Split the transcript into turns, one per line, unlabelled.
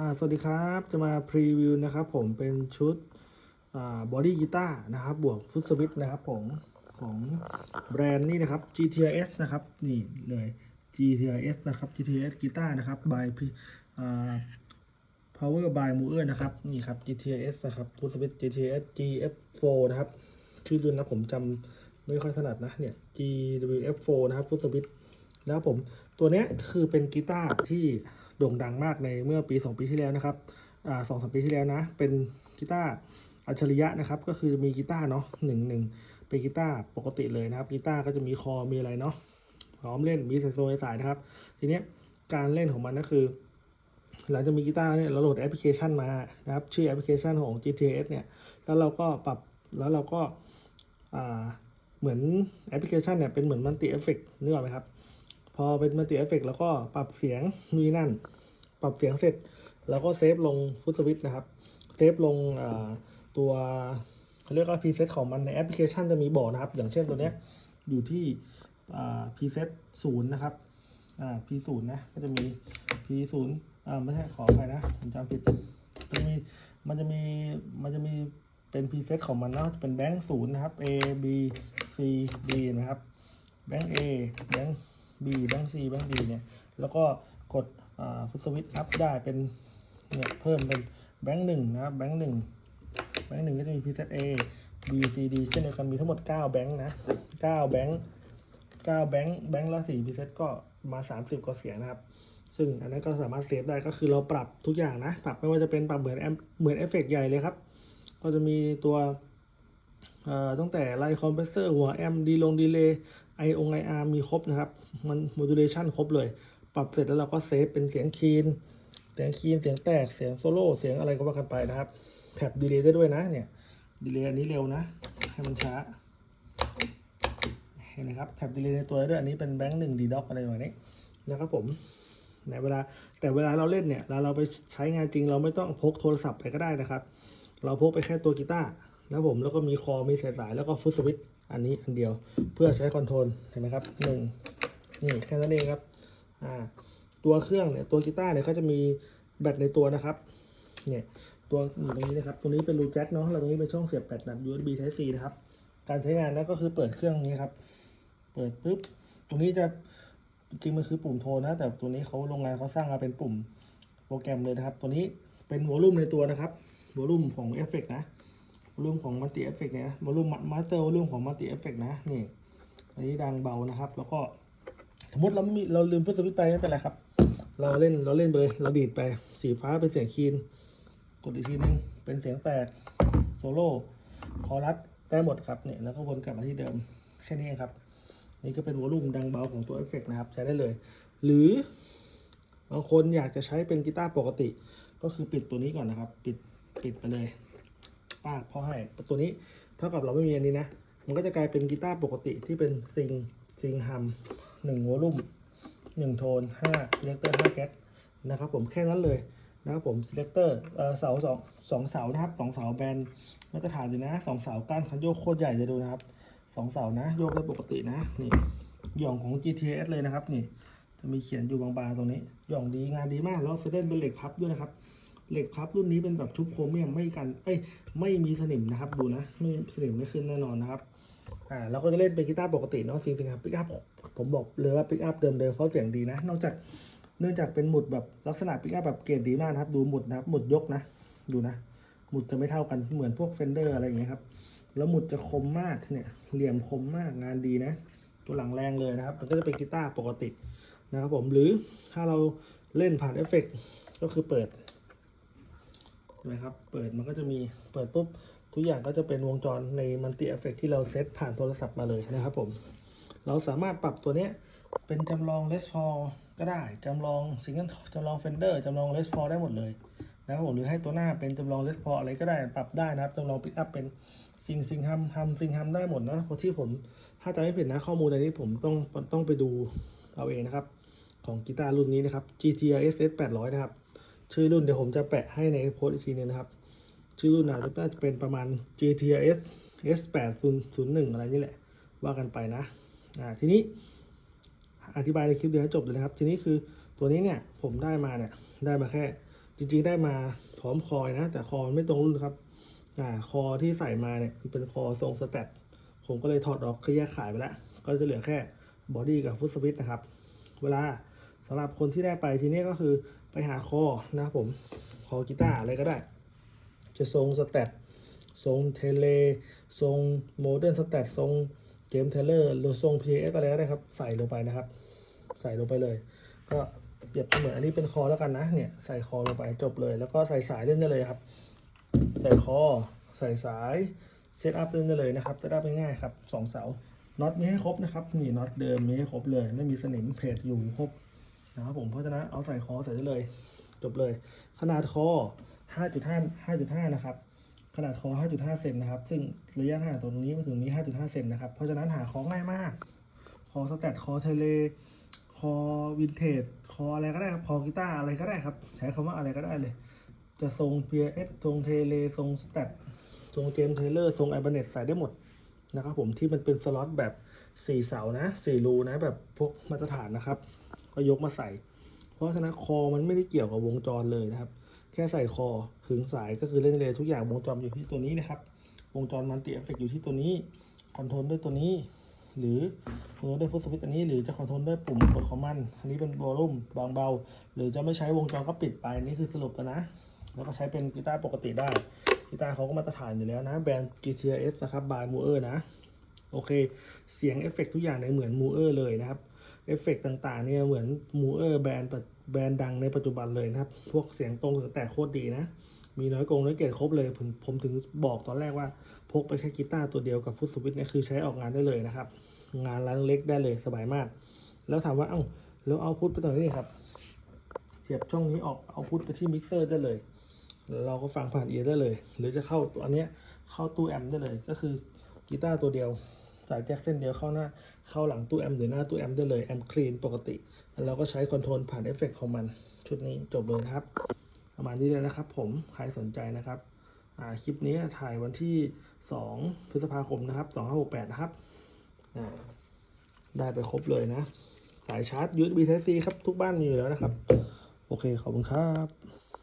่าสวัสดีครับจะมาพรีวิวนะครับผมเป็นชุดบอดี้กีตาร์นะครับบวกฟุตสวิตนะครับผมของแบรนด์นี่นะครับ GTS นะครับนี่เลย GTS นะครับ GTS กีตาร์นะครับ by อ่า Power by m o o e r นะครับนี่ครับ GTS นะครับฟุตสวิต GTS GF4 นะครับชื่อรุ่นนะผมจำไม่ค่อยถนัดนะเนี่ย GWF4 นะครับฟุตสวิต แล้วผมตัวนี้คือเป็นกีตาร์ที่โด่งดังมากในเมื่อปี 2 ปีที่แล้วนะครับสองสามปีที่แล้วนะ เป็นกีตาร์อัจฉริยะนะครับ ก็คือจะมีกีตาร์เนาะหนึ่งหนึ่งเป็นกีตาร์ปกติเลยนะครับ กีตาร์ก็จะมีคอมีอะไรเนาะพร้อมเล่นมีสายโซนสายนะครับ ทีนี้การเล่นของมันก็คือ หลังจากมีกีตาร์เนี่ยเราโหลดแอปพลิเคชันมานะครับ ชื่อแอปพลิเคชันของ GTS เนี่ย แล้วเราก็ปรับแล้วเราก็เหมือนแอปพลิเคชันเนี่ยเป็นเหมือนมัลติเอฟเฟกต์นึกออกไหมครับ พอเป็นมัลติเอฟเฟกแล้วก็ปรับเสียงนี่นั่น ปรับเสียงเสร็จ แล้วก็เซฟลงฟุตสวิตนะครับ เซฟลงตัวเขาเรียกว่าพรีเซตของมันในแอปพลิเคชันจะมีบอกนะครับ อย่างเช่นตัวเนี้ยอยู่ที่พรีเซตศูนย์นะครับอ่า P ศูนย์นะก็จะมี P ศูนย์ไม่ใช่ขอไปนะผมจำผิดมันจะมีมันจะมีมันจะมีเป็นพรีเซตของมันเนาะเป็นแบงค์ศูนย์นะครับ A B C D นะครับแบงค์ A แบงค์ B แบงค์ C แบงค์ D เนี่ย แล้วก็กดฟุตสวิตอัพได้เป็นเนี่ยเพิ่มเป็นแบงค์หนึ่งนะแบงค์หนึ่งแบงค์หนึ่งก็จะมี preset A B C D เช่นเดียวกันมีทั้งหมด 9 แบงค์นะ 9 แบงค์9แบงค์แบงค์ละ4 preset ก็มา 30กว่าเสียงนะครับ ซึ่งอันนั้นก็สามารถเซฟได้ก็คือเราปรับทุกอย่างนะ ปรับไม่ว่าจะเป็นปรับเหมือนเหมือนเอฟเฟกใหญ่เลยครับ ก็จะมีตัว ตั้งแต่ไลท์คอมเพรสเซอร์หัวแอมดีลงดีเลย์ไอองไออาร์มีครบนะครับ มันโมดูเลชันครบเลย ปรับเสร็จแล้วเราก็เซฟเป็นเสียงคีน เสียงคีน เสียงแตก เสียงโซโล่ เสียงอะไรก็ว่ากันไปนะครับ แท็บดีเลย์ได้ด้วยนะเนี่ยดีเลย์อันนี้เร็วนะ ให้มันช้า เห็นไหมครับ แท็บดีเลย์ในตัวด้วย อันนี้เป็นแบงค์หนึ่งดีด็อกอะไรแบบนี้นะครับผมในเวลาแต่เวลาเราเล่นเนี่ยเราเราไปใช้งานจริงเราไม่ต้องพกโทรศัพท์ไปก็ได้นะครับ เราพกไปแค่ตัวกีตาร์ นะผมแล้วก็มีคอมีสายสายแล้วก็ฟุตสวิตช์อันนี้อันเดียวเพื่อใช้คอนโทรลเห็นไหมครับหนึ่งนี่แค่นั้นเองครับอ่าตัวเครื่องเนี่ยตัวกีตาร์เนี่ยเขาจะมีแบตในตัวนะครับเนี่ยตัวอยู่ตรงนี้นะครับตรงนี้เป็นรูแจ็คเนาะแล้วตรงนี้เป็นช่องเสียบแบตแบบ USB Type C นะครับการใช้งานนะก็คือเปิดเครื่องนี้ครับเปิดปุ๊บตรงนี้จะจริงมันคือปุ่มโทนนะ แต่ตัวนี้เขาโรงงานเขาสร้างมาเป็นปุ่มโปรแกรมเลยนะครับ ตัวนี้เป็นวอลลุ่มในตัวนะครับวอลลุ่มของเอฟเฟกนะ วอลลุ่มของมัลติเอฟเฟกเนี่ยวอลลุ่มมาสเตอร์วอลลุ่มของมัลติเอฟเฟกนะนี่อันนี้ดังเบานะครับ แล้วก็สมมติเราไม่มีเราลืมฟุตสวิตไปไม่เป็นไรครับ เราเล่นเราเล่นไปเลยเราดีดไปสีฟ้าเป็นเสียงคีนกดอีกทีนึงเป็นเสียงแตกโซโล่คอรัสได้หมดครับเนี่ยแล้วก็วนกลับมาที่เดิมแค่นี้เองครับ นี่ก็เป็นวอลลุ่มดังเบาของตัวเอฟเฟกนะครับ ใช้ได้เลย หรือบางคนอยากจะใช้เป็นกีตาร์ปกติ ก็คือปิดตัวนี้ก่อนนะครับ ปิดปิดไปเลย ป้าพอให้ตัวนี้เท่ากับเราไม่มีอันนี้นะ มันก็จะกลายเป็นกีตาร์ปกติที่เป็นซิงซิงฮัมหนึ่งวอลลุ่มหนึ่งโทนห้าซีเลคเตอร์ห้าแก๊สนะครับผมแค่นั้นเลยนะครับผมซีเลคเตอร์เสาสองสองเสานะครับสองเสาแบนมาตรฐานเลยนะสองเสาก้านคันโยกโคตรใหญ่จะดูนะครับสองเสานะโยกได้ปกตินะนี่หย่องของ GTS เลยนะครับนี่จะมีเขียนอยู่บางๆตรงนี้หย่องดีงานดีมากแล้วเซเดนเป็นเหล็กพับด้วยนะครับ เหล็กพับรุ่นนี้เป็นแบบชุบโครเมียมไม่กันเอ้ยไม่มีสนิมนะครับดูนะไม่สนิมไม่ขึ้นแน่นอนนะครับอ่าเราก็จะเล่นเป็นกีตาร์ปกติเนาะจริงๆครับปิกอัพผมบอกเลยว่าปิกอัพเดิมๆเขาเสียงดีนะ นอกจากเนื่องจากเป็นหมุดแบบลักษณะปิกอัพแบบเกรดดีมากนะครับ ดูหมุดนะครับหมุดยกนะ ดูนะ หมุดจะไม่เท่ากันเหมือนพวกเฟนเดอร์อะไรอย่างเงี้ยครับแล้วหมุดจะคมมากเนี่ยเหลี่ยมคมมากงานดีนะ ตัวหลังแรงเลยนะครับ มันก็จะเป็นกีตาร์ปกตินะครับผมหรือถ้าเราเล่นผ่านเอฟเฟกต์ก็คือเปิด ไหมครับ เปิดมันก็จะมีเปิดปุ๊บ ทุกอย่างก็จะเป็นวงจรในมัลติเอฟเฟกที่เราเซตผ่านโทรศัพท์มาเลยนะครับผม เราสามารถปรับตัวเนี้ยเป็นจำลองเลสพอก็ได้ จำลองซิงเกิลจำลองเฟนเดอร์จำลองเลสพอได้หมดเลยนะครับผมหรือให้ตัวหน้าเป็นจำลองเลสพออะไรก็ได้ปรับได้นะครับจำลองปิกอัพเป็นซิงซิงฮัมฮัมซิงฮัมได้หมดนะเพราะที่ผมถ้าจำไม่ผิดนะข้อมูลในนี้ผมต้องต้องไปดูเอาเองนะครับ ของกีตาร์รุ่นนี้นะครับ GTR SS 800 นะครับ ชื่อรุ่นเดี๋ยวผมจะแปะให้ในโพสต์อีกทีนึงนะครับ ชื่อรุ่นอาจจะเป็นประมาณ GTS S 8001 อะไรนี่แหละ ว่ากันไปนะอ่าทีนี้อธิบายในคลิปเดียวให้จบเลยนะครับ ทีนี้คือตัวนี้เนี่ยผมได้มาเนี่ยได้มาแค่ จริงๆได้มาพร้อมคอยนะ แต่คอมไม่ตรงรุ่นครับอ่าคอที่ใส่มาเนี่ยมันเป็นคอทรงสแตทผมก็เลยถอดออกคือแยกขายไปแล้ว ก็จะเหลือแค่บอดี้กับฟุตสวิตนะครับ เวลาสำหรับคนที่ได้ไปทีนี้ก็คือ ไปหาคอนะครับผมคอกีตาร์อะไรก็ได้ จะทรงสแตททรงเทเลทรงโมเดิร์นสแตททรงเจมเทเลอร์หรือทรง PAS อะไรก็ได้ครับ ใส่ลงไปนะครับ ใส่ลงไปเลย ก็เปรียบเหมือนอันนี้เป็นคอแล้วกันนะเนี่ยใส่คอลงไปจบเลย แล้วก็ใส่สายเล่นได้เลยครับ ใส่คอใส่สายเซตอัพเล่นได้เลยนะครับเซตอัพง่ายๆครับสองเสาน็อตมีให้ครบนะครับนี่น็อตเดิมมีให้ครบเลย ไม่มีสนิมเพจอยู่ครบ นะครับผมเพราะฉะนั้นเอาใส่คอใส่ได้เลย จบเลย ขนาดคอ 5.5 5.5 นะครับ ขนาดคอ 5.5 เซนนะครับ ซึ่งระยะห่างตรงนี้มาถึงนี้ 5.5 เซนนะครับ เพราะฉะนั้นหาคอง่ายมาก คอสแตทคอเทเล คอวินเทจ คออะไรก็ได้ครับ คอกีตาร์อะไรก็ได้ครับ ใช้คำว่าอะไรก็ได้เลย จะทรง PS ทรงเทเล ทรงสแตททรงเจมเทเลอร์ ทรงไอบันเนตใส่ได้หมดนะครับผมที่มันเป็นสล็อตแบบ 4 เสานะ 4 รูนะแบบพวกมาตรฐานนะครับ ก็ยกมาใส่ เพราะฉะนั้นคอมันไม่ได้เกี่ยวกับวงจรเลยนะครับ แค่ใส่คอขึงสายก็คือเล่นเลยทุกอย่างวงจรอยู่ที่ตัวนี้นะครับ วงจรมันติเอฟเฟกอยู่ที่ตัวนี้คอนโทรลด้วยตัวนี้ หรือคอนโทรลด้วยฟุตสวิตตัวนี้ หรือจะคอนโทรลด้วยปุ่มกดของมันอันนี้เป็นวอลลุ่มบางเบา หรือจะไม่ใช้วงจรก็ปิดไปนี่คือสรุปกันนะแล้วก็ใช้เป็นกีตาร์ปกติได้ กีตาร์เขาก็มาตรฐานอยู่แล้วนะ แบรนด์ GTS นะครับบายมูเออร์นะ โอเค เสียงเอฟเฟกต์ทุกอย่างเนี่ยเหมือนมูเออร์เลยนะครับ เอฟเฟกต์ต่างๆเนี่ยเหมือนมูเออร์แบรนด์แบรนด์ดังในปัจจุบันเลยนะครับ พวกเสียงตรงแตกโคตรดีนะ มีน้อยกงน้อยเกรดครบเลย ผมผมถึงบอกตอนแรกว่าพกไปแค่กีตาร์ตัวเดียวกับฟุตสวิตเนี่ยคือใช้ออกงานได้เลยนะครับ งานร้านเล็กได้เลยสบายมาก แล้วถามว่าเอ้าแล้วเอาพุทไปตรงนี้ครับเสียบช่องนี้ออกเอาพุทไปที่มิกเซอร์ได้เลยเราก็ฟังผ่านเอียร์ได้เลย หรือจะเข้าตัวอันเนี้ยเข้าตู้แอมป์ได้เลยก็คือกีตาร์ตัวเดียว สายแจ็คเส้นเดียวเข้าหน้าเข้าหลังตู้แอมป์หรือหน้าตู้แอมป์ได้เลยแอมคลีนปกติ แล้วเราก็ใช้คอนโทรลผ่านเอฟเฟกต์ของมัน ชุดนี้จบเลยนะครับ ประมาณนี้เลยนะครับผมใครสนใจนะครับคลิปนี้ถ่ายวันที่ 2 พฤษภาคมนะครับ 2568 นะครับ ได้ไปครบเลยนะ สายชาร์จ USB Type C ครับ ทุกบ้านมีอยู่แล้วนะครับ โอเค ขอบคุณครับ